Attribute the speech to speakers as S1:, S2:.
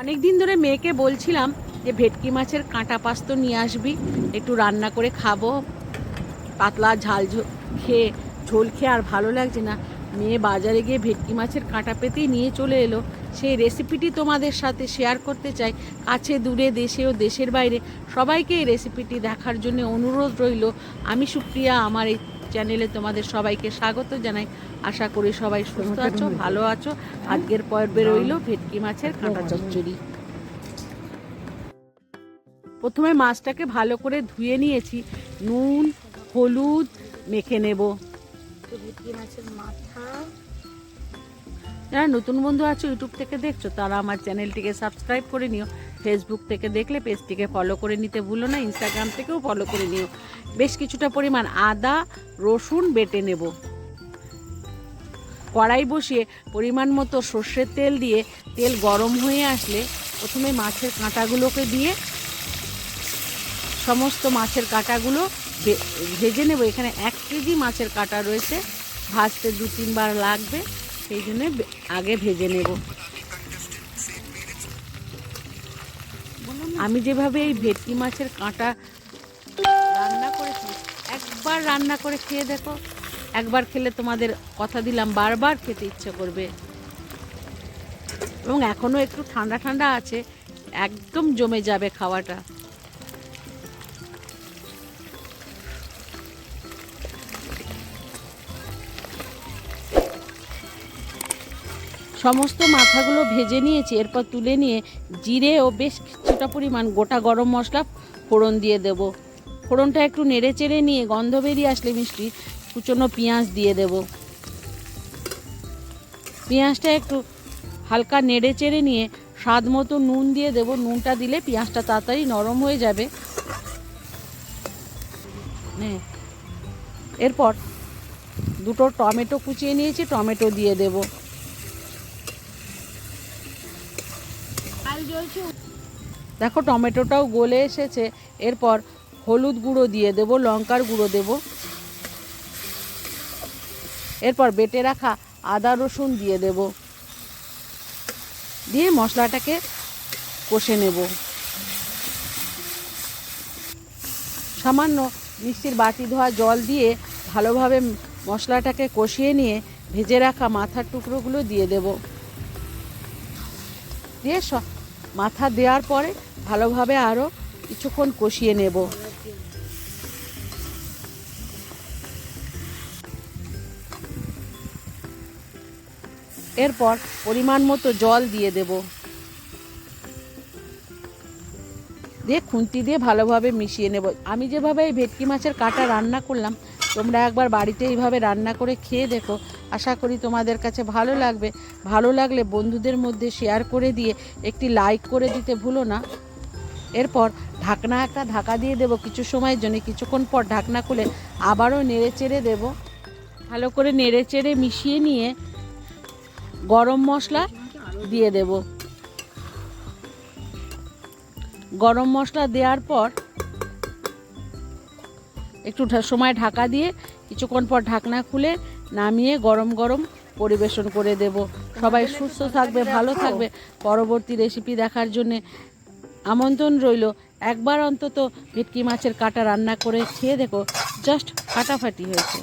S1: অনেক দিন ধরে মেয়েকে বলছিলাম যে ভেটকি মাছের কাঁটা পাস্ত নিয়ে আসবি, একটু রান্না করে খাব। পাতলা ঝাল খেয়ে, ঝোল খেয়ে আর ভালো লাগছে না। মেয়ে বাজারে গিয়ে ভেটকি মাছের কাঁটা পেতেই নিয়ে চলে এলো। সেই রেসিপিটি তোমাদের সাথে শেয়ার করতে চাই। কাছে, দূরে, দেশে ও দেশের বাইরে সবাইকে এই রেসিপিটি দেখার জন্য অনুরোধ রইল। আমি সুপ্রিয়া, আমার এই চ্যানেলে তোমাদের সবাইকে স্বাগত জানাই। আশা করি সবাই সুস্থ আছো ভালো আছো। আজকের পর্বে রইল ভেটকি মাছের কাঁটা চচ্চড়ি। প্রথমে মাছটাকে ভালো করে ধুয়ে নিয়েছি। নুন হলুদ মেখে নেব।
S2: ভেটকি মাছের মাথা।
S1: যারা নতুন বন্ধু আছো ইউটিউব থেকে দেখছ, তারা আমার চ্যানেলটিকে সাবস্ক্রাইব করে নিও। ফেসবুক থেকে দেখলে পেজটিকে ফলো করে নিতে ভুলো না ইনস্টাগ্রাম থেকেও ফলো করে নিও। বেশ কিছুটা পরিমাণ আদা, রসুন বেটে নেব। কড়াই বসিয়ে পরিমাণ মতো সর্ষের তেল দিয়ে তেল গরম হয়ে আসলে প্রথমে মাছের কাঁটাগুলোকে দিয়ে সমস্ত মাছের কাঁটাগুলো ভেজে নেব। এখানে এক কেজি মাছের কাঁটা রয়েছে। ভাজতে দু তিনবার লাগবে। সেই জন্য আগে ভেজে নেব। আমি যেভাবে এই ভেটকি মাছের কাঁটা রান্না করেছি, একবার রান্না করে খেয়ে দেখো। একবার খেলে তোমাদের কথা দিলাম, বারবার খেতে ইচ্ছে করবে। এবং এখনও একটু ঠান্ডা ঠান্ডা আছে, একদম জমে যাবে খাওয়াটা। সমস্ত মাথাগুলো ভেজে নিয়েছি, এরপর তুলে নিয়ে জিরে ও বেশ কিছুটা পরিমাণ গোটা গরম মশলা ফোড়ন দিয়ে দেব। ফোড়নটা একটু নেড়ে চেড়ে নিয়ে গন্ধ বেরিয়ে আসলে মিষ্টি, কুচনো পেঁয়াজ দিয়ে দেব। পেঁয়াজটা একটু হালকা নেড়ে চেড়ে নিয়ে স্বাদ মতো নুন দিয়ে দেব। নুনটা দিলে পেঁয়াজটা তাড়াতাড়ি নরম হয়ে যাবে। হ্যাঁ এরপর দুটো টমেটো কুচিয়ে নিয়েছি, টমেটো দিয়ে দেবো। দেখো, টমেটোটাও গলে এসেছে। এরপর হলুদ গুঁড়ো দিয়ে দেব, লঙ্কার গুঁড়ো দেব। এরপর বেটে রাখা আদা রসুন দিয়ে দেব। দিয়ে মশলাটাকে কষে নেব। সামান্য মিষ্টির বাটি ধোয়া জল দিয়ে ভালোভাবে মশলাটাকে কষিয়ে নিয়ে ভেজে রাখা মাথার টুকরোগুলো দিয়ে দেব। দিয়ে মাথা দেওয়ার পরে ভালোভাবে আরও কিছুক্ষণ কষিয়ে নেব। এরপর পরিমাণ মতো জল দিয়ে দেব। দিয়ে খুন্তি দিয়ে ভালোভাবে মিশিয়ে নেব। আমি যেভাবে এই ভেটকি মাছের কাটা রান্না করলাম তোমরা একবার বাড়িতে এইভাবে রান্না করে খেয়ে দেখো। আশা করি তোমাদের কাছে ভালো লাগবে। ভালো লাগলে বন্ধুদের মধ্যে শেয়ার করে দিয়ে একটি লাইক করে দিতে ভুলো না। এরপর ঢাকনা একটা ঢাকা দিয়ে দেবো কিছু সময়ের জন্য। কিছুক্ষণ পর ঢাকনা খুলে আবারও নেড়ে চেড়ে দেবো। ভালো করে নেড়ে চেড়ে মিশিয়ে নিয়ে গরম মশলা দিয়ে দেব। গরম মশলা দেওয়ার পর একটু সময় ঢাকা দিয়ে কিছুক্ষণ পর ঢাকনা খুলে নামিয়ে গরম গরম পরিবেশন করে দেব। সবাই সুস্থ থাকবে, ভালো থাকবে। পরবর্তী রেসিপি দেখার জন্যে আমন্ত্রণ রইল। একবার অন্তত ভেটকি মাছের কাটা রান্না করে খেয়ে দেখো জাস্ট ফাটাফাটি হয়েছে।